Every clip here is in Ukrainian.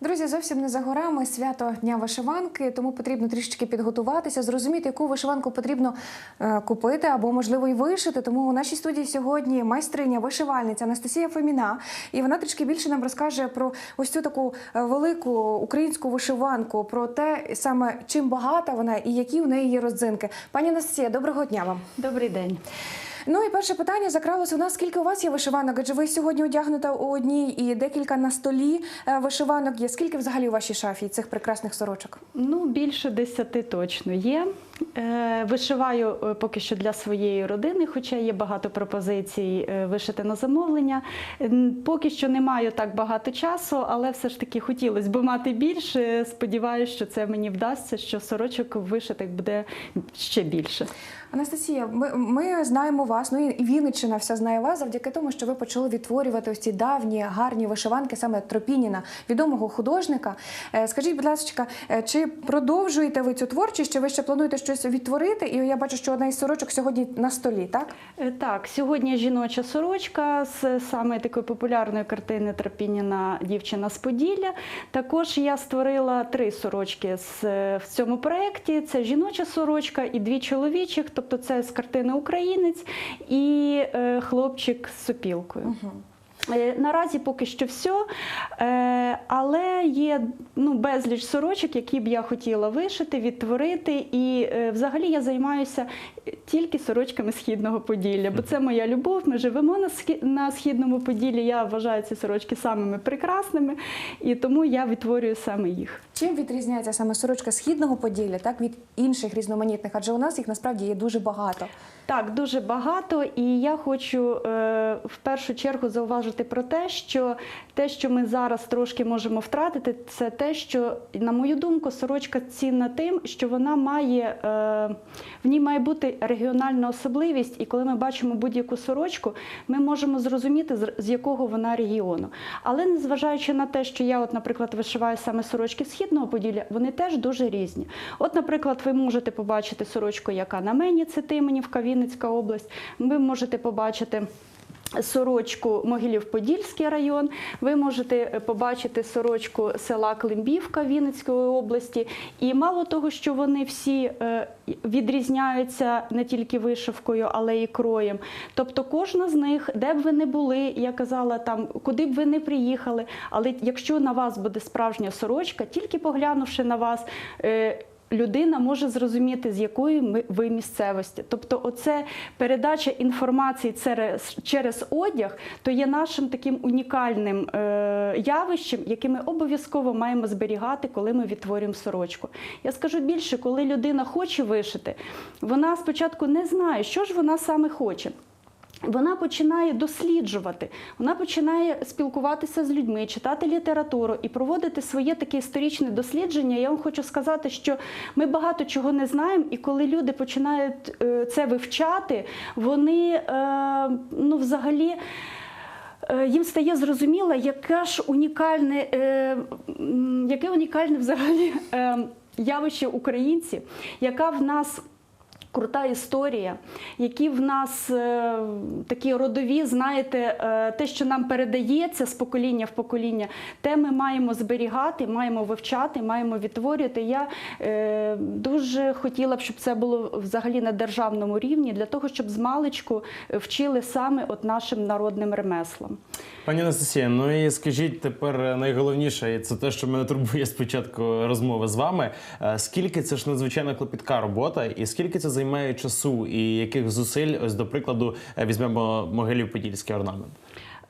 Друзі, зовсім не за горами свято Дня вишиванки, тому потрібно трішечки підготуватися, зрозуміти, яку вишиванку потрібно е, купити або, можливо, і вишити. Тому у нашій студії сьогодні майстриня, вишивальниця Анастасія Фоміна. І вона трішки більше нам розкаже про ось цю таку е, велику українську вишиванку, про те, саме чим багата вона і які у неї є родзинки. Пані Анастасія, доброго дня вам. Добрий день. Ну і перше питання закралося у нас. Скільки у вас є вишиванок? Адже ви сьогодні одягнута у одній і декілька на столі е, вишиванок є. Скільки взагалі у вашій шафі цих прекрасних сорочок? Ну, більше десяти точно є. Е, Вишиваю е, поки що для своєї родини, хоча є багато пропозицій е, вишити на замовлення. Поки що не маю так багато часу, але все ж таки хотілося б мати більше. Сподіваюся, що це мені вдасться, що сорочок вишитих буде ще більше. Анастасія, ми, ми знаємо вас. Ну і Вінниччина вся знає вас завдяки тому, що ви почали відтворювати ось ці давні гарні вишиванки, саме Тропініна, відомого художника. Скажіть, будь ласка, чи продовжуєте ви цю творчість? Чи ви ще плануєте щось відтворити? І я бачу, що одна із сорочок сьогодні на столі, так? Е, Так, сьогодні жіноча сорочка з саме такої популярної картини Тропініна Дівчина з Поділля. Також я створила три сорочки е, в цьому проєкті. Це жіноча сорочка і дві чоловічих, тобто це з картини Українець і е, хлопчик з сопілкою. Е, Наразі поки що все, е, але є ну, безліч сорочок, які б я хотіла вишити, відтворити. І е, взагалі я займаюся тільки сорочками східного Поділля, бо це моя любов. Ми живемо на східному Поділлі. Я вважаю ці сорочки самими прекрасними, і тому я відтворюю саме їх. Чим відрізняється саме сорочка східного поділля, так від інших різноманітних? Адже у нас їх насправді є дуже багато. Так, дуже багато, і я хочу е, в першу чергу зауважити про те, що те, що ми зараз трошки можемо втратити, це те, що, на мою думку, сорочка цінна тим, що вона має е, в ній має бути регіональна особливість, і коли ми бачимо будь-яку сорочку, ми можемо зрозуміти, з- якого вона регіону. Але незважаючи на те, що я, от, наприклад, вишиваю саме сорочки східного поділля, вони теж дуже різні. От, наприклад, ви можете побачити сорочку, яка на мені, це Тименівка, Вінницька область. Ви можете побачити. Сорочку Могилів-Подільський район. Ви можете е, побачити сорочку села Климбівка Вінницької області. І мало того, що вони всі е, відрізняються не тільки вишивкою, але і кроєм. Тобто кожна з них, де б ви не були, я казала там, куди б ви не приїхали, але якщо на вас буде справжня сорочка, тільки поглянувши на вас. Людина може зрозуміти, з якої ви місцевості. Тобто, оце передача інформації через, через одяг, то є нашим таким унікальним е, явищем, яке ми обов'язково маємо зберігати, коли ми відтворюємо сорочку. Я скажу більше, коли людина хоче вишити, вона спочатку не знає, що ж вона саме хоче. Вона починає досліджувати, вона починає спілкуватися з людьми, читати літературу і проводити своє таке історичне дослідження. Я вам хочу сказати, що ми багато чого не знаємо, і коли люди починають е, це вивчати, вони е, ну, взагалі. е, Їм стає зрозуміло, яке ж унікальне, яке унікальне взагалі явище українців, яка в нас крута історія, які в нас е, такі родові, знаєте, е, те, що нам передається з покоління в покоління, те ми маємо зберігати, маємо вивчати, маємо відтворювати. Я е, дуже хотіла б, щоб це було взагалі на державному рівні, для того, щоб з маличку вчили саме от нашим народним ремеслам. Пані Анастасія, ну і скажіть тепер найголовніше, і це те, що мене турбує спочатку розмови з вами. Скільки це ж надзвичайно клопітка робота, і скільки це займає часу, і яких зусиль, ось до прикладу, е, візьмемо могилів подільський орнамент.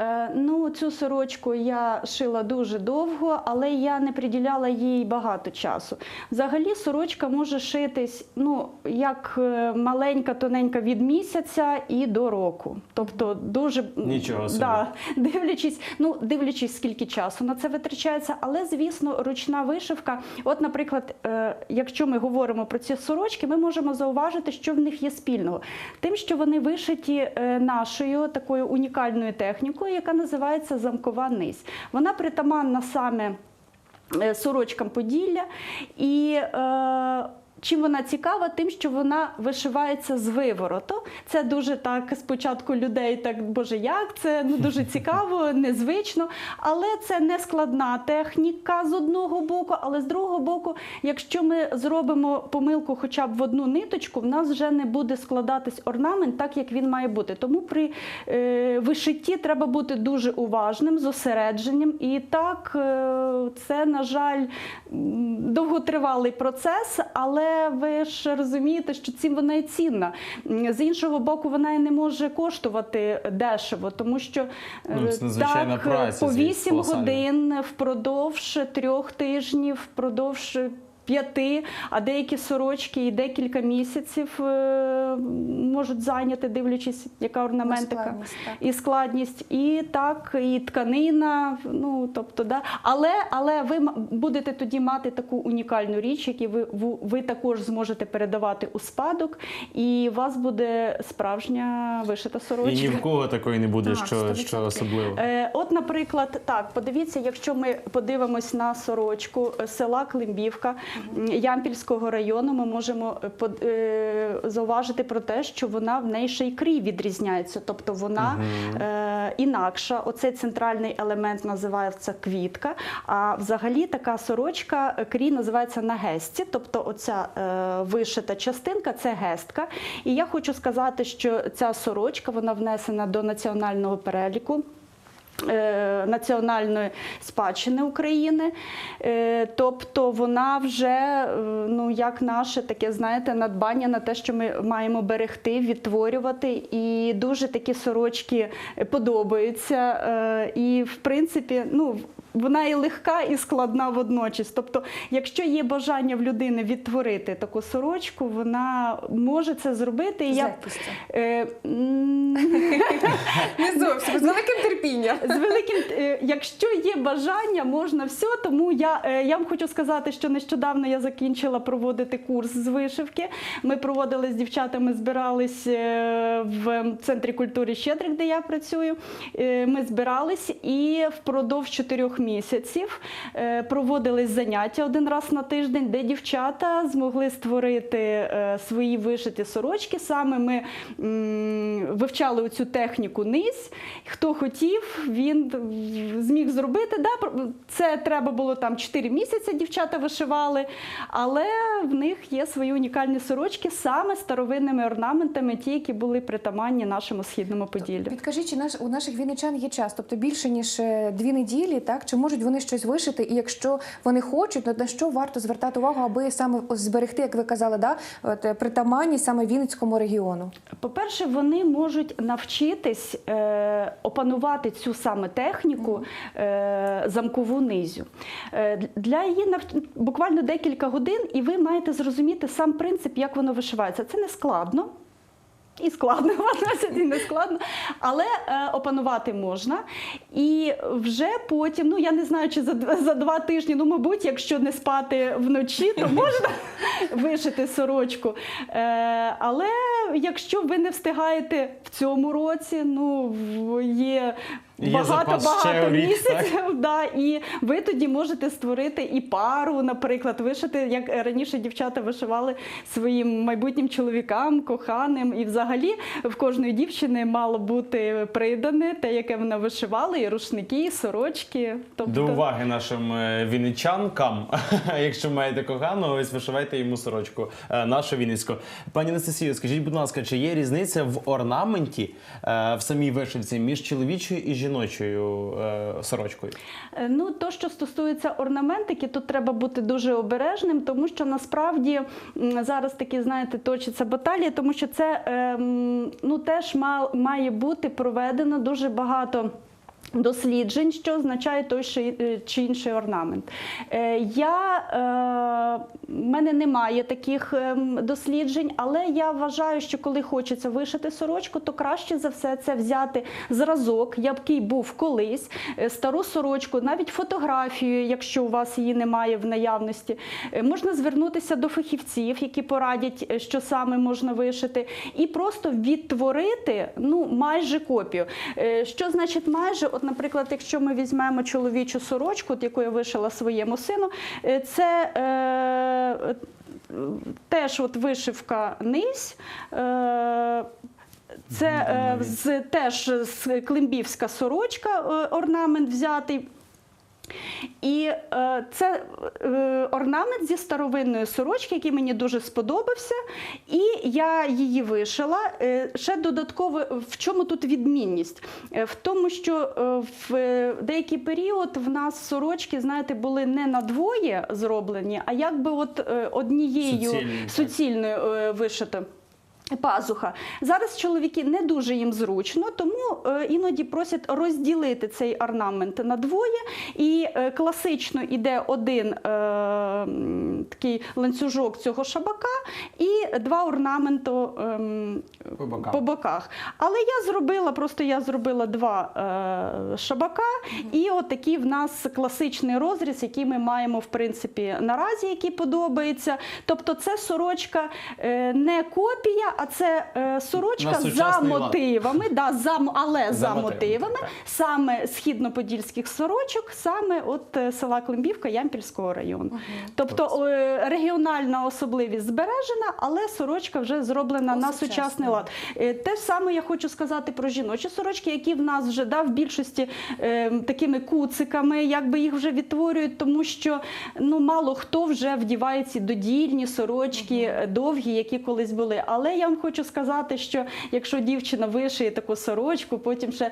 Е, Ну, цю сорочку я шила дуже довго, але я не приділяла їй багато часу. Взагалі, сорочка може шитись ну, як е, маленька, тоненька від місяця і до року. Тобто дуже Нічого собі. Да, дивлячись, ну дивлячись, скільки часу на це витрачається. Але звісно, ручна вишивка. От, наприклад, е, якщо ми говоримо про ці сорочки, ми можемо зауважити, що в них є спільного. Тим, що вони вишиті нашою такою унікальною технікою, яка називається замкова низь. Вона притаманна саме е, сорочкам Поділля і. Е, чим вона цікава? Тим, що вона вишивається з вивороту. Це дуже так спочатку людей так, боже, як це ну дуже цікаво, незвично. Але це не складна техніка з одного боку, але з другого боку, якщо ми зробимо помилку хоча б в одну ниточку, в нас вже не буде складатись орнамент так, як він має бути. Тому при е, вишитті треба бути дуже уважним, зосередженням. І так, е, це, на жаль, довготривалий процес, але ви ж розумієте, що цим вона і цінна. З іншого боку, вона і не може коштувати дешево, тому що е, Ну, так, праця, по звісно, 8 годин впродовж трьох тижнів, впродовж. П'яти, а деякі сорочки і декілька місяців е, можуть зайняти, дивлячись, яка орнаментика складність, і складність, і так, і тканина. Ну тобто, да. Але, але ви м- будете тоді мати таку унікальну річ, яку ви, ви, також зможете передавати у спадок, і у вас буде справжня вишита сорочка. І ні в кого такої не буде, Так, що, 100%. що особливо. Е, От, наприклад, так, подивіться, якщо ми подивимось на сорочку е, села Климбівка Ямпільського району, ми можемо е, е, зауважити про те, що вона в неї ще й крій відрізняється, тобто вона е, інакша. Оцей центральний елемент називається квітка. А взагалі така сорочка крій називається на гесті, тобто оця е, вишита частинка це гестка. І я хочу сказати, що ця сорочка вона внесена до національного переліку. Е, Національної спадщини України, Е, тобто вона вже е, ну як наше таке, знаєте, надбання на те, що ми маємо берегти, відтворювати, і дуже такі сорочки подобаються. І в принципі, ну вона і легка, і складна водночас. Тобто, якщо є бажання в людини відтворити таку сорочку, вона може це зробити. І я. Е, Не зовсім з великим терпінням. з великим, е, якщо є бажання, можна все. Тому я, е, я вам хочу сказати, що нещодавно я закінчила проводити курс з вишивки. Ми проводили з дівчатами, збирались в центрі культури Щедрик, де я працюю. Ми збирались і впродовж чотирьох місяців е, проводились заняття один раз на тиждень, де дівчата змогли створити е, свої вишиті сорочки. Саме ми вивчали цю техніку низ. Хто хотів, він зміг зробити. Да, це треба було там 4 місяці. Дівчата вишивали, але в них є свої унікальні сорочки саме старовинними орнаментами, ті, які були притаманні нашому східному Поділлю. Підкажіть, чи у наших вінничан є час, тобто більше ніж е, дві неділі, так чи можуть вони щось вишити? І якщо вони хочуть, то на що варто звертати увагу, аби саме зберегти, як ви казали, да от, е, притаманність саме Вінницькому регіону? По-перше, вони можуть навчитись е, опанувати цю саме техніку е, замкову низю. Е, для її нав... буквально декілька годин, і ви маєте зрозуміти сам принцип, як воно вишивається. Це не складно. І складно, і не складно, але е, опанувати можна. І вже потім, ну я не знаю, чи за, за два тижні, ну, мабуть, якщо не спати вночі, то можна вишити сорочку. Е, але якщо ви не встигаєте в цьому році, ну є. Є Багато запас ще багато у місяців, да, і ви тоді можете створити і пару, наприклад, вишити, як раніше дівчата вишивали своїм майбутнім чоловікам, коханим. І взагалі в кожної дівчини мало бути придане те, яке вона вишивала, і рушники, і сорочки. Тобто, До уваги нашим е, вінничанкам, якщо маєте коханого, ось вишивайте йому сорочку е, нашу вінницьку. Пані Анастасію, скажіть, будь ласка, чи є різниця в орнаменті е, в самій вишивці між чоловічою і жіночою е, сорочкою? Е, Ну, то, що стосується орнаментики, тут треба бути дуже обережним, тому що насправді зараз такі, знаєте, точиться баталії, тому що це ем, ну, теж ма- має бути проведено дуже багато. Досліджень, що означає той чи- е, інший орнамент. Е, Я, е, в мене немає таких ем, досліджень, але я вважаю, що коли хочеться вишити сорочку, то краще за все це взяти зразок, який був колись, е, стару сорочку, навіть фотографію, якщо у вас її немає в наявності. Е, Можна звернутися до фахівців, які порадять, е, що саме можна вишити, і просто відтворити ну, майже копію. Що значить майже? От, наприклад, якщо ми візьмемо чоловічу сорочку, яку я вишила своєму сину, це. Е, теж от вишивка низь. Е, це е, з, теж з климбівська сорочка, е, орнамент взятий. І е, це е, орнамент зі старовинної сорочки, який мені дуже сподобався. І я її вишила. Е, ще додатково, в чому тут відмінність? Е, в тому, що е, в деякий період в нас сорочки, знаєте, були не на двоє зроблені, а якби от е, однією Суцільні, так. суцільною е, вишито. Пазуха. Зараз чоловіки не дуже їм зручно, тому е, іноді просять розділити цей орнамент на двоє. І е, класично йде один е, такий ланцюжок цього шабака і два орнаменту ем, По бокам. по боках. Але я зробила, просто я зробила два е, шабака, і от такий в нас класичний розріз, який ми маємо в принципі наразі, який подобається. Тобто, це сорочка е, не копія, а це е, сорочка за мотивами, да, за, але за, мотивами, мотивами, так. саме східно-подільських сорочок, саме от е, села Климбівка Ямпільського району. Тобто е, регіональна особливість збережена, але сорочка вже зроблена на По-сучасному. сучасний лад. Е, Те ж саме я хочу сказати про жіночі сорочки, які в нас вже да, в більшості е, такими куциками, якби їх вже відтворюють, тому що ну мало хто вже вдіває ці додільні сорочки е, довгі, які колись були. Але я вам хочу сказати, що якщо дівчина вишиє таку сорочку, потім ще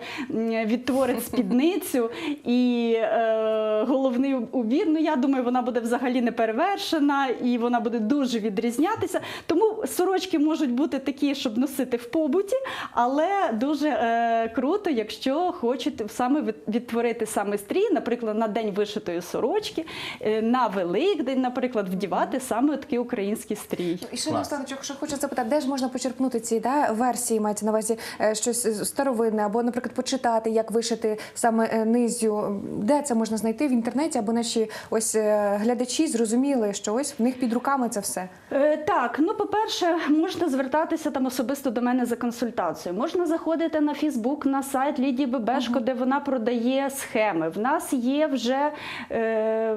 відтворить спідницю і е, головний убір, ну я думаю, вона буде взагалі не перевершена і вона буде дуже відрізнятися. Тому сорочки можуть бути такі, щоб носити в побуті, але дуже е, круто, якщо хочете саме відтворити саме стрій, наприклад, на день вишитої сорочки, е, на Великдень, наприклад, вдівати саме такий український стрій. І ще Клас. якщо хочу запитати, де ж можна почерпнути ці да, версії, мається на увазі е, щось старовинне, або, наприклад, почитати, як вишити саме е, низю. Де це можна знайти в інтернеті, або наші ось е, глядачі зрозуміли, що ось в них під руками це все. Е, Так, ну по-перше, можна звертатися там особисто до мене за консультацією. Можна заходити на Фейсбук, на сайт Лідії Бебешко, де вона продає схеми. В нас є вже е,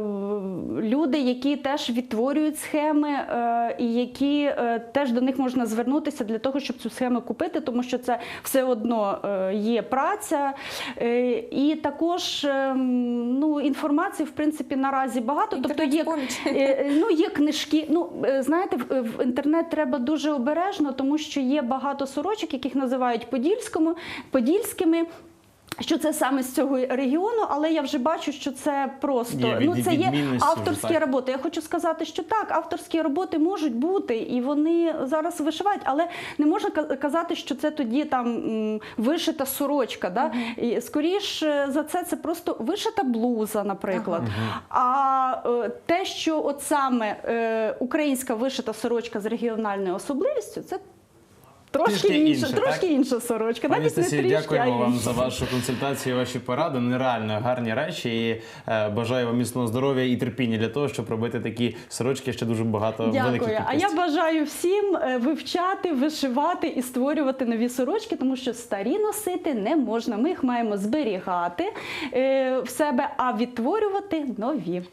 люди, які теж відтворюють схеми, е, і які е, теж до них можна звернутися для того, щоб цю схему купити, тому що це все одно е, є праця. Е, і також е, ну, інформації, в принципі, наразі багато. Тобто є. Е, Ну, є книжки. Ну, знаєте, в, в інтернет треба дуже обережно, тому що є багато сорочок, яких називають подільському, подільськими. Що це саме з цього регіону, але я вже бачу, що це просто Є ну це є авторські так. роботи. Я хочу сказати, що так, авторські роботи можуть бути, і вони зараз вишивають, але не можна ка- казати, що це тоді там вишита сорочка. Да? І скоріш е, за це це просто вишита блуза, наприклад. А е, те, що от саме е, українська вишита сорочка з регіональною особливістю, це. Трошки інша, трошки інша сорочка. Пані трішки, дякуємо вам за вашу консультацію, ваші поради. Нереально гарні речі. І е, бажаю вам міцного здоров'я і терпіння для того, щоб робити такі сорочки ще дуже багато великих Дякую. А я бажаю всім е, вивчати, вишивати і створювати нові сорочки, тому що старі носити не можна. Ми їх маємо зберігати е, в себе, а відтворювати нові.